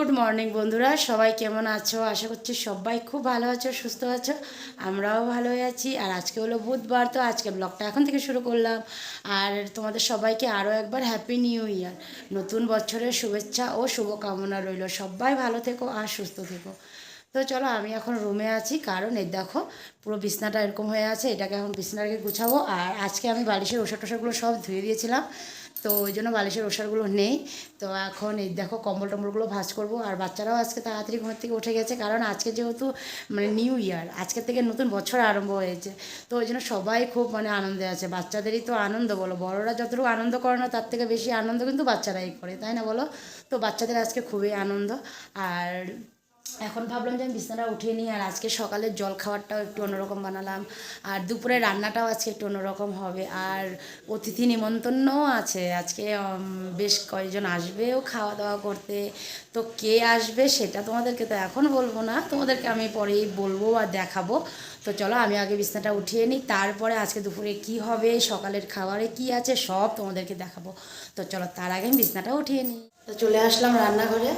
Good morning বন্ধুরা, সবাই কেমন আছো? আশা করছি সবাই খুব ভালো আছো, সুস্থ আছো, আমরাও ভালো আছি। আর আজকে হলো বুধবার, তো আজকে ব্লগটা এখন থেকে শুরু করলাম। আর তোমাদের সবাইকে আরও একবার হ্যাপি নিউ ইয়ার নতুন বছরের শুভেচ্ছা ও শুভকামনা রইল। সবাই ভালো থেকো আর সুস্থ থেকো। তো চলো, আমি এখন রুমে আছি। কারণ এই দেখো, পুরো বিছনাটা এরকম হয়ে আছে, এটাকে এখন বিছনাটাকে গুছাবো। আর আজকে আমি বালিশের ওষুধ টোষারগুলো সব ধুয়ে দিয়েছিলাম। তো ওই জন্য বালিশের ওষারগুলো নেই। তো এখন এই দেখো কম্বল টম্বলগুলো ভাজ করব। আর বাচ্চারাও আজকে তাড়াতাড়ি ঘর থেকে উঠে গেছে। কারণ আজকে যেহেতু মানে নিউ ইয়ার আজকের থেকে নতুন বছর আরম্ভ হয়েছে। তো ওই জন্য সবাই খুব মানে আনন্দে আছে। বাচ্চাদেরই তো আনন্দ বলো। বড়রা যতটুকু আনন্দ করে না, তার থেকে বেশি আনন্দ কিন্তু বাচ্চারাই করে, তাই না বলো? তো বাচ্চাদের আজকে খুবই আনন্দ। আর এখন ভাবলাম যে আমি বিছানাটা উঠিয়ে নিই, আর আজকে সকালের জল খাবারটাও একটু অন্যরকম বানালাম, আর দুপুরে রান্নাটাও আজকে একটু অন্যরকম হবে, আর অতিথি নিমন্ত্রণও আছে, আজকে বেশ কয়েকজন আসবেও খাওয়া দাওয়া করতে, তো কে আসবে সেটা তোমাদেরকে তো এখন বলব না, তোমাদেরকে আমি পরেই বলব আর দেখাবো, তো চলো আমি আগে বিছানাটা উঠিয়ে নিই, তারপরে আজকে দুপুরে কি হবে, সকালের খাবারে কি আছে, সব তোমাদেরকে দেখাবো, তো চলো তার আগে আমি বিছানাটা উঠিয়ে নিই। তো চলে আসলাম রান্নাঘরে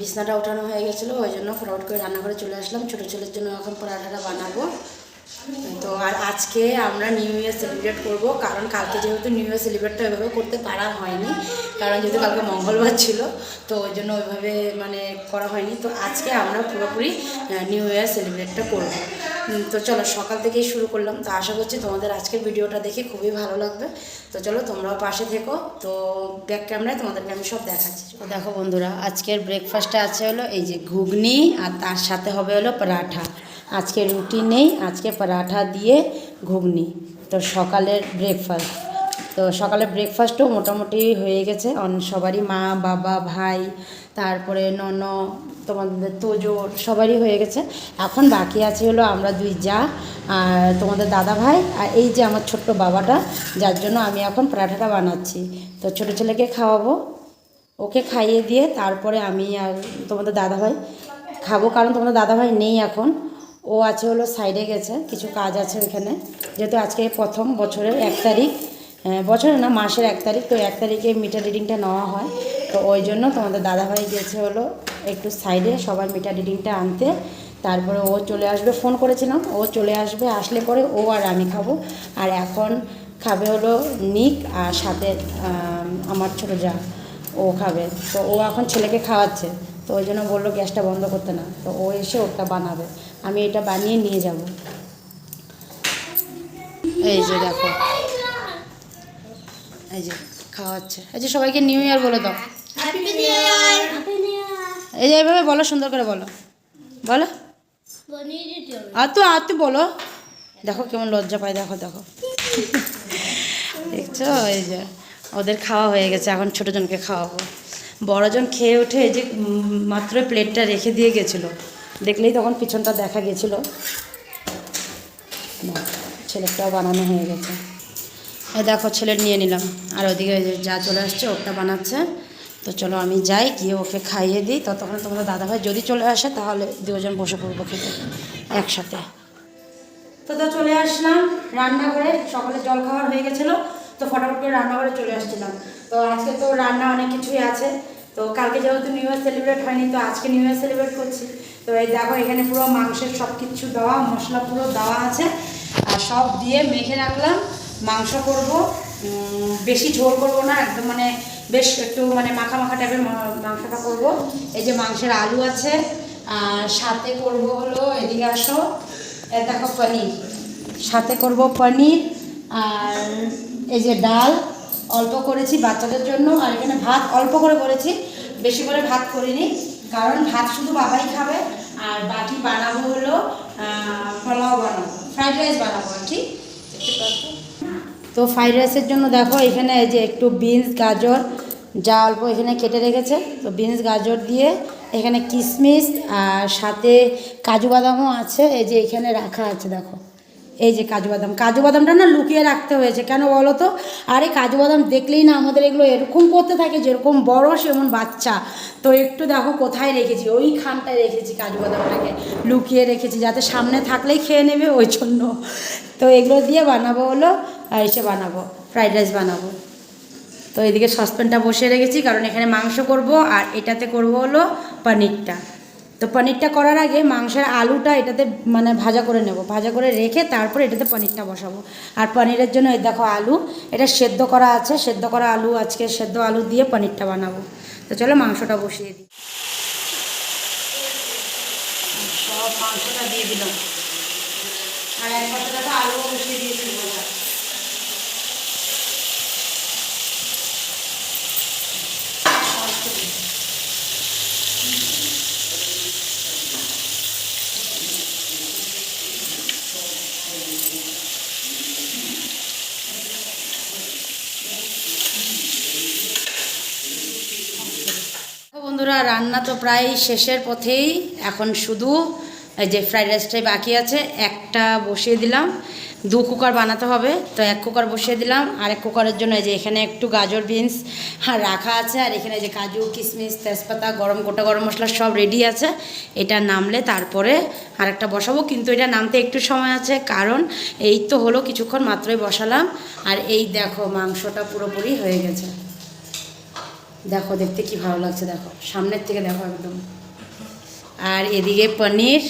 বিছনাটা ওঠানো হয়ে গেছিল, ওই জন্য ফটাফট করে রান্নাঘরে চলে আসলাম। ছোটো ছেলের জন্য এখন পরাঠাটা বানাবো। তো আর আজকে আমরা নিউ ইয়ার সেলিব্রেট করব, কারণ কালকে যেহেতু নিউ ইয়ার সেলিব্রেটটা ওইভাবে করতে পারা হয়নি, কারণ যেহেতু কালকে মঙ্গলবার ছিল, তো ওই জন্য ওইভাবে মানে করা হয়নি। তো আজকে আমরা পুরোপুরি নিউ ইয়ার সেলিব্রেটটা করব। তো চলো সকাল থেকেই শুরু করলাম। তো আশা করছি তোমাদের আজকের ভিডিওটা দেখে খুবই ভালো লাগবে। তো চলো তোমরাও পাশে থেকো। তো ব্যাক ক্যামেরায় তোমাদেরকে আমি সব দেখাচ্ছি। তো দেখো বন্ধুরা, আজকের ব্রেকফাস্টে আছে হলো এই যে ঘুগনি, আর তার সাথে হবে হলো পরাঠা। আজকে রুটি নেই, আজকে পরাঠা দিয়ে ঘুগনি। তো সকালের ব্রেকফাস্ট তো সকালে ব্রেকফাস্টও মোটামুটি হয়ে গেছে। অন- সবারই মা, বাবা, ভাই, তারপরে নন তোমাদের তোজোর সবারই হয়ে গেছে। এখন বাকি আছে হলো আমরা দুই যা আর তোমাদের দাদা ভাই আর এই যে আমার ছোট্ট বাবাটা, যার জন্য আমি এখন পরাঠাটা বানাচ্ছি। তো ছোটো ছেলেকে খাওয়াবো, ওকে খাইয়ে দিয়ে তারপরে আমি আর তোমাদের দাদাভাই খাব, কারণ তোমাদের দাদাভাই নেই এখন। ও আছে হলো সাইডে গেছে, কিছু কাজ আছে ওইখানে। যেহেতু আজকে প্রথম বছরের এক তারিখ আহ, বছরের না মাসের এক তারিখ তো এক তারিখে মিটার রিডিংটা নেওয়া হয়। তো ওই জন্য তোমাদের দাদাভাই গেছে হলো একটু সাইডে সবার মিটার রিডিংটা আনতে। তারপরে ও চলে আসবে ফোন করেছিলাম ও চলে আসবে আসলে পরে ও আর আমি খাব। আর এখন খাবে হলো নিক আর সাথে আমার ছোটো যা ও খাবে। তো ও এখন ছেলেকে খাওয়াচ্ছে তো ওই জন্য বলল গ্যাসটা বন্ধ করতে না। তো ও এসে ওটা বানাবে। আমি এটা বানিয়ে নিয়ে যাব। এই যে দেখো এই যে খাওয়াচ্ছে। এই যে সবাইকে নিউ ইয়ার বলে দাও। এই যে এইভাবে বলো সুন্দর করে বলো। বলো। আর তো আর তুই বলো। দেখো কেমন লজ্জা পায় দেখো দেখো। দেখছ? এই যে ওদের খাওয়া হয়ে গেছে এখন ছোটোজনকে খাওয়াবো। বড়জন খেয়ে উঠে এই যে মাত্র প্লেটটা রেখে দিয়ে গেছিল। দেখলেই তখন পিছনটা দেখা গেছিল। না, ছেলেরটাও বানানো হয়ে গেছে। এই দেখো, ছেলের নিয়ে নিলাম। আর ওদিকে যা চলে আসছে, ওটা বানাচ্ছে। তো চলো আমি যাই, গিয়ে ওকে খাইয়ে দিই। ততক্ষণ তোমাদের দাদাভাই যদি চলে আসে, তাহলে দুজন বসে পড়ব খেতে, একসাথে। তো তো চলে আসলাম রান্নাঘরে। সকালে জল খাওয়ার হয়ে গেছিল, তো ফটাফট করে রান্নাঘরে চলে আসছিলাম। তো আজকে তো রান্না অনেক কিছুই আছে। তো কালকে যেহেতু নিউ ইয়ার সেলিব্রেট হয়নি, তো আজকে নিউ ইয়ার সেলিব্রেট করছি। তো এই দেখো, এখানে পুরো মাংসের সব কিছু দেওয়া, মশলা পুরো দেওয়া আছে। আর সব দিয়ে মেখে রাখলাম। মাংস করব বেশি ঝোল করব না, একদম মানে বেশ একটু মানে মাখা মাখা টাইপের মাংসটা করব। এই যে মাংসের আলু আছে, আর সাথে করব হলো, এদিকে আসো দেখো পনির। সাথে করব পনির, আর এই যে ডাল, অল্প করেছি বাচ্চাদের জন্য, আর এখানে ভাত অল্প করে করেছি, বেশি করে ভাত করিনি, কারণ ভাত শুধু বাবাই খাবে, আর বাকি বানাবো হলো পোলাও বানাবো, ফ্রাইড রাইস বানাবো আর কি? তো ফ্রাইড রাইসের জন্য দেখো এখানে এই যে একটু বিনস গাজর, যা অল্প এখানে কেটে রেখেছে। তো বিনস গাজর দিয়ে এখানে কিশমিশ আর সাথে কাজু বাদামও আছে। এই যে এখানে রাখা আছে দেখো। এই যে কাজু বাদাম। কাজু বাদামটা না লুকিয়ে রাখতে হয়েছে। কেন বলো তো? আরে কাজু বাদাম দেখলেই না আমাদের এগুলো এরকম করতে থাকে, যেরকম বড় সেমন বাচ্চা। তো একটু দেখো কোথায় রেখেছি? ওই খানটায় রেখেছি কাজু বাদামটাকে। লুকিয়ে রেখেছি, যাতে সামনে থাকলেই খেয়ে নেবে ওই জন্য। তো এগুলো দিয়ে বানাবো হলো। এসে বানাবো, ফ্রাইড রাইস বানাবো। তো এদিকে সসপ্যানটা বসিয়ে রেখেছি, কারণ এখানে মাংস করব, আর এটাতে করব হলো পনিরটা। তো পনিরটা করার আগে মাংসের আলুটা এটাতে মানে ভাজা করে নেব। ভাজা করে রেখে তারপর এটাতে পনিরটা বসাবো। আর পনিরের জন্য এই দেখো আলু, এটা সেদ্ধ করা আছে, সেদ্ধ করা আলু, আজকে সেদ্ধ আলু দিয়ে পনিরটা বানাবো। তো চলো মাংসটা বসিয়ে দিই। সব মাংসটা দিয়ে দিলাম। আর এক পাশে আলুও বসিয়ে দিয়েছি ভাজা। তো বন্ধুরা রান্না তো প্রায় শেষের পথেই। এখন শুধু যে ফ্রাইড রাইসটাই বাকি আছে, একটা বসিয়ে দিলাম। দু কুকার বানাতে হবে, তো এক কুকার বসিয়ে দিলাম। আর এক কুকারের জন্য যে এখানে একটু গাজর বিনস রাখা আছে, আর এখানে যে কাজু, কিশমিশ, তেজপাতা, গরম, গোটা গরম মশলা সব রেডি আছে। এটা নামলে তারপরে আরেকটা বসাবো, কিন্তু এটা নামতে একটু সময় আছে, কারণ এই তো হলো কিছুক্ষণ মাত্রই বসালাম। আর এই দেখো মাংসটা পুরোপুরি হয়ে গেছে। দেখো, দেখতে কি ভালো লাগছে, দেখো। সামনের থেকে দেখো একদম। আর এদিকে পনির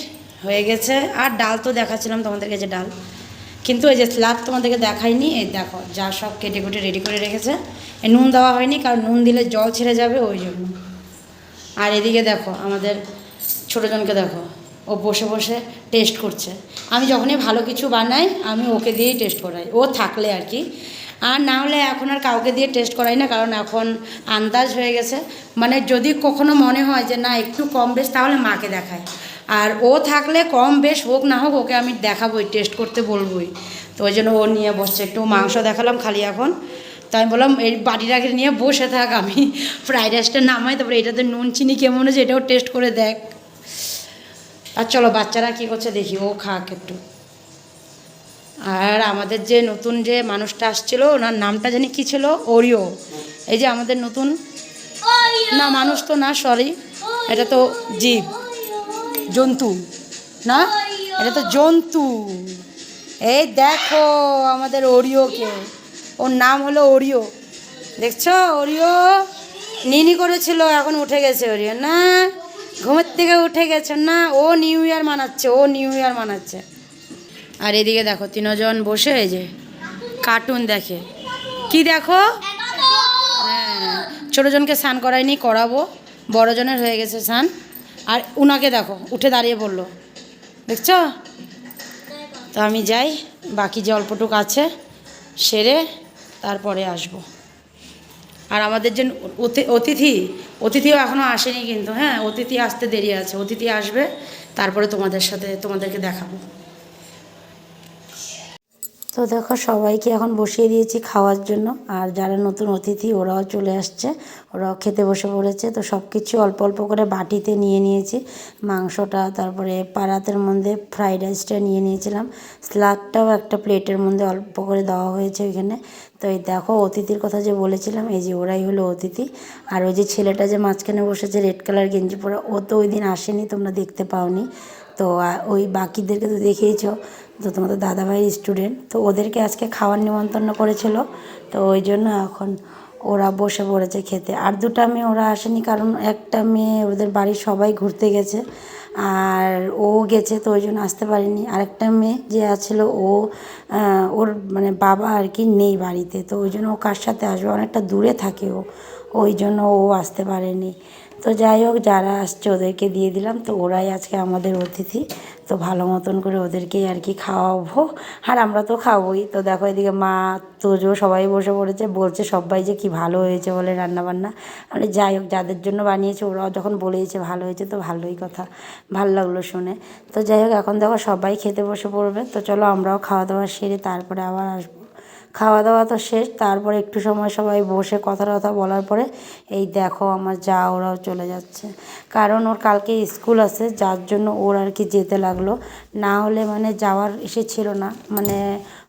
হয়ে গেছে। আর ডাল তো দেখাচ্ছিলাম তোমাদেরকে যে ডাল। কিন্তু এই যে স্লাদ তোমাদেরকে দেখাইনি, এই দেখো, যা সব কেটে কুটে রেডি করে রেখেছে। এই নুন দেওয়া হয়নি, কারণ নুন দিলে জল ছেড়ে যাবে, ওই জন্য। আর এদিকে দেখো, আমাদের ছোটোজনকে দেখো, ও বসে বসে টেস্ট করছে। আমি যখনই ভালো কিছু বানাই, আমি ওকে দিয়েই টেস্ট করাই। ও থাকলে আর কি। আর না হলে এখন আর কাউকে দিয়ে টেস্ট করাই না, কারণ এখন আন্দাজ হয়ে গেছে। মানে যদি কখনো মনে হয় যে না, একটু কম বেশ, তাহলে মাকে দেখায় আর ও থাকলে কম বেশ হোক না হোক, ওকে আমি দেখাবোই টেস্ট করতে বলবোই। তো ওই জন্য ও নিয়ে বসছে, একটু মাংস দেখালাম খালি এখন। তো আমি বললাম, এই আগে নিয়ে বসে থাক, আমি ফ্রাইড রাইসটা নামাই, তারপরে এটাতে নুন, চিনি, কেমন হয়েছে, এটাও টেস্ট করে দেখ। আর চলো, বাচ্চারা কী করছে দেখি, ও খাক একটু। আর আমাদের যে নতুন যে মানুষটা আসছিল, ওনার নামটা জানি কী ছিল? ওরিও। এই যে আমাদের নতুন না, মানুষ তো না সরি এটা তো জীব। জন্তু। না? এটা তো জন্তু। এই দেখো আমাদের ওরিওকে। ওর নাম হলো ওরিও। দেখছ? ওরিও নিনি করেছিল, এখন উঠে গেছে ওরিও। না? ঘুমের থেকে উঠে গেছে। না, ও নিউ ইয়ার মানাচ্ছে, ও নিউ ইয়ার মানাচ্ছে। আর এদিকে দেখো, তিনজন বসে এই যে কার্টুন দেখে। কি দেখো? হ্যাঁ ছোটোজনকে স্নান করাইনি করাবো। বড়জনের হয়ে গেছে স্নান। আর উনাকে দেখো, উঠে দাঁড়িয়ে পড়ল দেখছ? তো আমি যাই, বাকি যে অল্পটুক আছে, সেরে তারপরে আসব। আর আমাদের যে অতি- অতিথি, অতিথিও এখনও আসেনি কিন্তু হ্যাঁ অতিথি আসতে দেরি আছে, অতিথি আসবে, তারপরে তোমাদের সাথে তোমাদেরকে দেখাবো। তো দেখো সবাইকে এখন বসিয়ে দিয়েছি খাওয়ার জন্য। আর যারা নতুন অতিথি, ওরাও চলে আসছে। ওরাও খেতে বসে পড়েছে। তো সব কিছু অল্প অল্প করে বাটিতে নিয়ে নিয়েছি। মাংসটা, তারপরে পারাতের মধ্যে ফ্রাইড রাইসটা নিয়ে নিয়েছিলাম। স্লাদটাও একটা প্লেটের মধ্যে অল্প করে দেওয়া হয়েছে ওইখানে। তো এই দেখো অতিথির কথা যে বলেছিলাম, এই যে ওরাই হলো অতিথি। আর ওই যে ছেলেটা যে মাঝখানে বসেছে রেড কালার গেঞ্জি পরা, ও তো ওই দিন আসেনি, তোমরা দেখতে পাওনি। তো ওই বাকিদেরকে তো দেখিয়েছ। তো তোমাদের দাদাভাইয়ের স্টুডেন্ট তো ওদেরকে আজকে খাওয়ার নিমন্ত্রণ করেছিল। তো ওই জন্য এখন ওরা বসে পড়েছে খেতে। আর দুটা মেয়ে ওরা আসেনি কারণ একটা মেয়ে ওদের বাড়ির সবাই ঘুরতে গেছে আর ও গেছে, তো ওই জন্য আসতে পারেনি। আরেকটা মেয়ে যে আছিল, ও ওর মানে বাবা আর কি নেই বাড়িতে, তো ওই জন্য ও কার সাথে আসবে? অনেকটা দূরে থাকে ও। ওই জন্য ও আসতে পারেনি। তো যাই হোক, যারা আসছে ওদেরকে দিয়ে দিলাম। তো ওরাই আজকে আমাদের অতিথি। তো ভালো মতন করে ওদেরকেই আর কি খাওয়াবো। আর আমরা তো খাবোই। তো দেখো এদিকে মা, তোজো সবাই বসে পড়েছে। বলছে সবাই যে কি ভালো হয়েছে বলে রান্নাবান্না। মানে যাই হোক, যাদের জন্য বানিয়েছে, ওরাও যখন বলেছে ভালো হয়েছে, তো ভালোই কথা। ভালো লাগল শুনে। তো যাই হোক, এখন দেখো সবাই খেতে বসে পড়বে। তো চলো আমরাও খাওয়া দাওয়া সেরে তারপরে আবার আসব। খাওয়া দাওয়া তো শেষ, তারপরে একটু সময় সবাই বসে কথা টথা বলার পরে, এই দেখো আমার যা ওরাও চলে যাচ্ছে। কারণ ওর কালকে স্কুল আছে, যার জন্য ওর আর কি যেতে লাগল। না হলে মানে যাওয়ার এসে ছিল না। মানে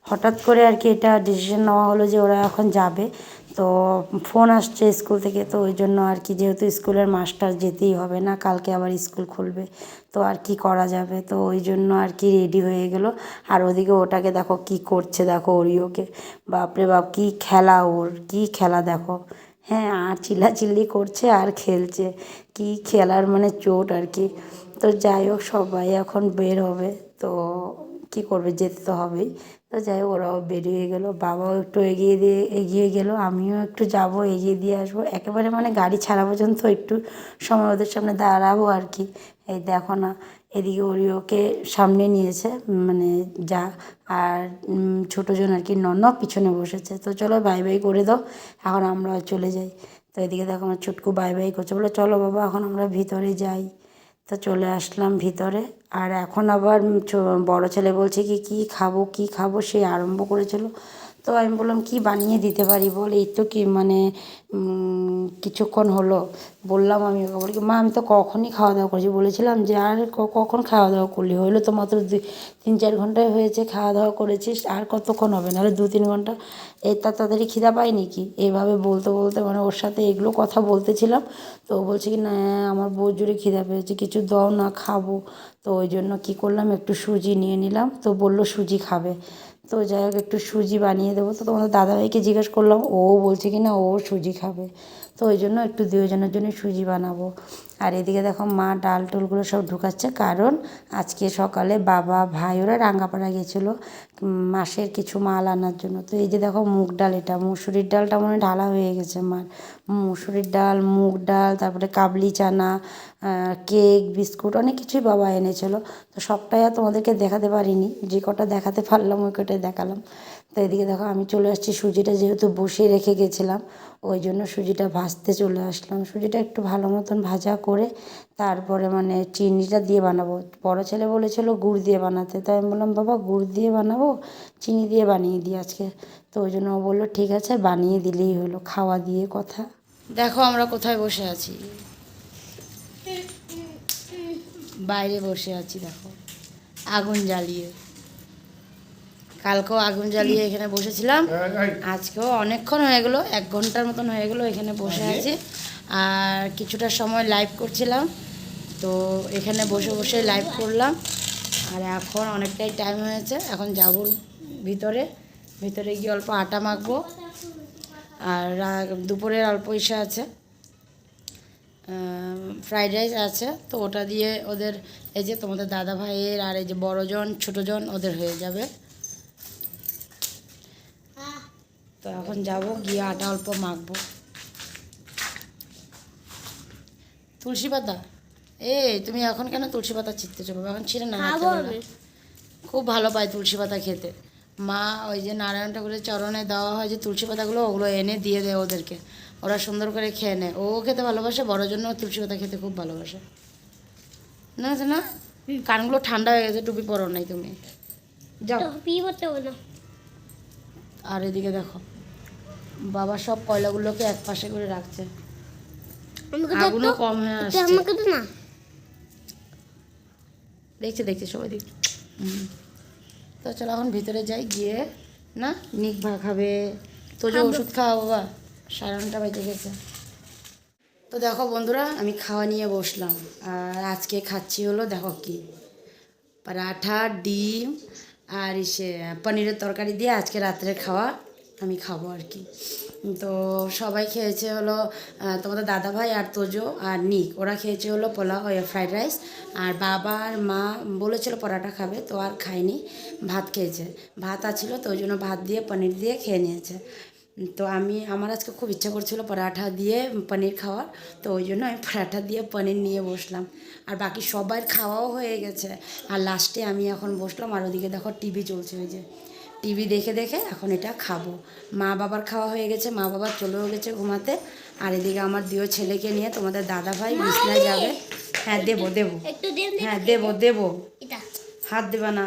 হঠাৎ করে আর কি এটা ডিসিশন নেওয়া হলো যে ওরা এখন যাবে। তো ফোন আসছে স্কুল থেকে, তো ওই জন্য আর কি যেহেতু স্কুলের মাস্টার যেতেই হবে না, কালকে আবার স্কুল খুলবে, তো আর কি করা যাবে? তো ওই জন্য আর কি রেডি হয়ে গেলো। আর ওদিকে ওটাকে দেখো কি করছে, দেখো ওরিওকে। বাপরে বাপ, কি খেলা ওর, কি খেলা দেখো। হ্যাঁ আর চিল্লাচিল্লি করছে, আর খেলছে। কি খেলার মানে চোট আর কি। তো যাই হোক, সবাই এখন বের হবে, তো কি করবে, যেতে তো হবেই। তো যাই হোক, ওরাও বেরিয়ে গেলো, বাবাও একটু এগিয়ে দিয়ে, এগিয়ে গেলো, আমিও একটু যাব, এগিয়ে দিয়ে আসব। একেবারে মানে গাড়ি ছাড়া পর্যন্ত একটু সময় ওদের সামনে দাঁড়াবো আর কি। এই দেখো না, এদিকে ওরি ওকে সামনে নিয়েছে মানে যা, আর ছোটোজন আর কি নন পিছনে বসেছে। তো চলো বাই বাই করে দাও, এখন আমরা চলে যাই। তো এদিকে দেখো আমার ছুটকু বাই বাই করছে। বলে, চলো বাবা, এখন আমরা ভিতরে যাই। তো চলে আসলাম ভিতরে। আর এখন আবার বড় ছেলে বলছে কি কি খাব কি খাব? সে আরম্ভ করেছিল। তো আমি বললাম, কি বানিয়ে দিতে পারি বল? এই তো কি মানে কিছুক্ষণ হলো। বললাম আমি ওকে বলি মা, আমি তো কখনই খাওয়া দাওয়া করেছি বলেছিলাম যে, আর কখন খাওয়া দাওয়া করলি? হইল তো মাত্র তিন, চার ঘন্টায় হয়েছে খাওয়া দাওয়া করেছিস, আর কতক্ষণ হবে? নাহলে দু, তিন ঘণ্টা। এই তা তাড়াতাড়ি খিদা পাইনি কি? এইভাবে বলতে বলতে মানে ওর সাথে এগুলো কথা বলতেছিলাম। তো ও বলছে কি, না, আমার বউ জুড়ে খিদা পেয়েছে, কিছু দাও না, খাব। তো ওই জন্য কী করলাম, একটু সুজি নিয়ে নিলাম। তো বলল, সুজি খাবে। তো যাই হোক, একটু সুজি বানিয়ে দেবো। তো তোমাদের দাদাভাইকে জিজ্ঞেস করলাম, ও বলছে কি, না, ও সুজি খাবে। তো ওই জন্য একটু দুজনের জন্য সুজি বানাবো। আর এদিকে দেখো মা ডাল টুলগুলো সব ঢুকাচ্ছে, কারণ আজকে সকালে বাবা, ভাই ওরা রাঙ্গাপাড়া গেছিল মাসের কিছু মাল আনার জন্য। তো এই যে দেখো মুগ ডাল এটা, মুসুরির ডালটা মনে ঢালা হয়ে গেছে মার। মুসুরির ডাল, মুগ ডাল, তারপরে কাবলি চানা কেক, বিস্কুট অনেক কিছুই বাবা এনেছিল। তো সবটাই আর তোমাদেরকে দেখাতে পারিনি, যে কটা দেখাতে পারলাম ওই কটাই দেখালাম। তো এদিকে দেখো আমি চলে আসছি সুজিটা যেহেতু বসিয়ে রেখে গেছিলাম, ওই জন্য সুজিটা ভাজতে চলে আসলাম। সুজিটা একটু ভালো মতন ভাজা করে তারপরে মানে চিনিটা দিয়ে বানাবো। বড়ো ছেলে বলেছিল গুড় দিয়ে বানাতে। তাই আমি বললাম, বাবা, গুড় দিয়ে বানাবো? চিনি দিয়ে বানিয়ে দিই আজকে। তো ওই জন্য ও বলল, ঠিক আছে, বানিয়ে দিলেই হলো, খাওয়া দিয়ে কথা। দেখো আমরা কোথায় বসে আছি। বাইরে বসে আছি, দেখো। আগুন জ্বালিয়ে। কালকেও আগুন জ্বালিয়ে এখানে বসেছিলাম। আজকেও অনেকক্ষণ হয়ে গেলো এক ঘণ্টার মতন হয়ে গেলো এখানে বসে আছি। আর কিছুটা সময় লাইভ করছিলাম তো এখানে বসে বসে লাইভ করলাম। আর এখন অনেকটাই টাইম হয়েছে এখন যাব ভিতরে। ভিতরে গিয়ে অল্প আটা মাখবো। আর দুপুরের অল্প ইসা আছে। ফ্রাইড রাইস আছে তো ওটা দিয়ে ওদের এই যে তোমাদের দাদা ভাইয়ের আর এই যে বড়জন ছোটোজন ওদের হয়ে যাবে। তো এখন যাব গিয়ে আটা অল্প মাখবো। তুলসী পাতা? এই তুমি এখন কেন তুলসী পাতা ছিটতেছো বাবা এখন ছিঁড়ে না খাব ভালো পায় তুলসী পাতা খেতে। মা ওই যে নারায়ণ ঠাকুরের চরণে দেওয়া হয় যে তুলসী পাতাগুলো ওগুলো এনে দিয়ে দেয় ওদেরকে। ওরা সুন্দর করে খেয়ে নেয়। ও খেতে ভালোবাসে বড় জন্য তুলসী পাতা খেতে খুব ভালোবাসে। না না কানগুলো ঠান্ডা হয়ে গেছে টুপি পরো নাই তুমি। যাও। আর এদিকে দেখো। বাবা সব কয়লাগুলোকে এক পাশে করে রাখছে। তো আগুনও কম হয়ে আসছে। আমাকে তো না। দেখছে দেখছে সবাই হুম। তো চলো এখন ভিতরে যাই গিয়ে না? নিক ভা খাবে। তো যে ওষুধ খাওয়া বাবা। সাড়ে নটা বেজে গেছে। তো দেখো বন্ধুরা আমি খাওয়া নিয়ে বসলাম। আর আজকে খাচ্ছি হলো দেখো কি? পরাঠা ডিম আর ইসে পনিরের তরকারি দিয়ে আজকে রাত্রে খাওয়া। আমি খাব আর কি। তো সবাই খেয়েছে হলো তোমাদের দাদা ভাই আর তোজো আর নিক। ওরা খেয়েছে হলো পোলাও ফ্রাইড রাইস। আর বাবা আর মা বলেছিল পরাঠা খাবে, তো আর খায়নি, ভাত খেয়েছে। ভাত আছিল, তো ওই জন্য ভাত দিয়ে পনির দিয়ে খেয়ে নিয়েছে। তো আমি, আমার আজকে খুব ইচ্ছা করছিল পরাঠা দিয়ে পনির খাওয়ার, তো ওই জন্য আমি পরাঠা দিয়ে পনির নিয়ে বসলাম। আর বাকি সবার খাওয়াও হয়ে গেছে। আর লাস্টে আমি এখন বসলাম, আর ওদিকে দেখো টিভি চলছে ওই যে। টিভি দেখে দেখে এখন এটা খাব। মা বাবার খাওয়া হয়ে গেছে মা বাবা চলেও গেছে ঘুমাতে। আর এদিকে আমার দিও ছেলেকে নিয়ে তোমাদের দাদা ভাই বিছনায় যাবে। হ্যাঁ দেবো দেবো। হ্যাঁ দেবো। দেবো হাত দেবে না।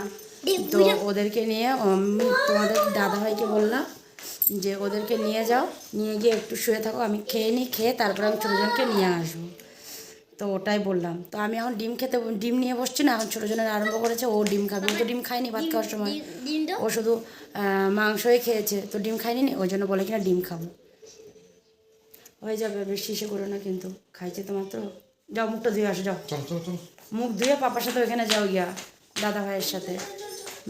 তো ওদেরকে নিয়ে তোমাদের দাদাভাইকে বললাম যে ওদেরকে নিয়ে যাও। নিয়ে গিয়ে একটু শুয়ে থাকো আমি খেয়ে নিই খেয়ে তারপরে আমি ছোটোজনকে নিয়ে আসব। তো ওটাই বললাম। তো আমি এখন ডিম খেতে ডিম নিয়ে বসছি না এখন ছোটো জনের আরম্ভ করেছে ও ডিম খাবে। ও তো ডিম খায়নি ভাত খাওয়ার সময়। ও শুধু আহ, মাংসই খেয়েছে তো ডিম খায়নি নি? ওই জন্য বলে কিনা ডিম খাব। হয়ে যাবে বেশি ইসে করো না কিন্তু খাইছে তো মাত্র। যাও মুখটা ধুয়ে আসো যাও। চলো চলো চলো। মুখ ধুয়ে পাপার সাথে ওইখানে যাও গিয়া দাদা ভাইয়ের সাথে।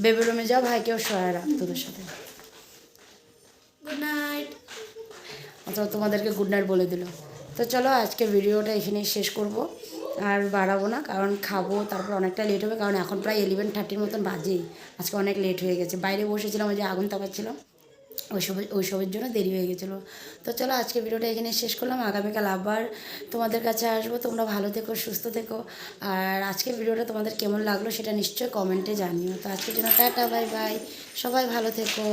বেবি রুমে যাও ভাইকেও সহায় রাখ তোদের সাথে। গুড নাইট অথবা তোমাদেরকে গুড নাইট বলে দিল। তো চলো আজকে ভিডিওটা এখানেই শেষ করব। আর বাড়াবো না, কারণ খাব, তারপর অনেকটা লেট হবে, কারণ এখন প্রায় ইলেভেন থার্টির মতন বাজেই। আজকে অনেক লেট হয়ে গেছে। বাইরে বসেছিলাম, ওই যে আগুন তাপাচ্ছিলাম। ওইসব ওইসবের জন্য দেরি হয়ে গেছিল। তো চলো আজকে ভিডিওটা এখানে শেষ করলাম। আগামীকাল আবার তোমাদের কাছে আসব। তোমরা ভালো থেকো, সুস্থ থেকো। আর আজকে ভিডিওটা তোমাদের কেমন লাগল সেটা নিশ্চয়ই কমেন্টে জানিও। তো আজকের জন্য টাটা বাই বাই সবাই ভালো থেকো।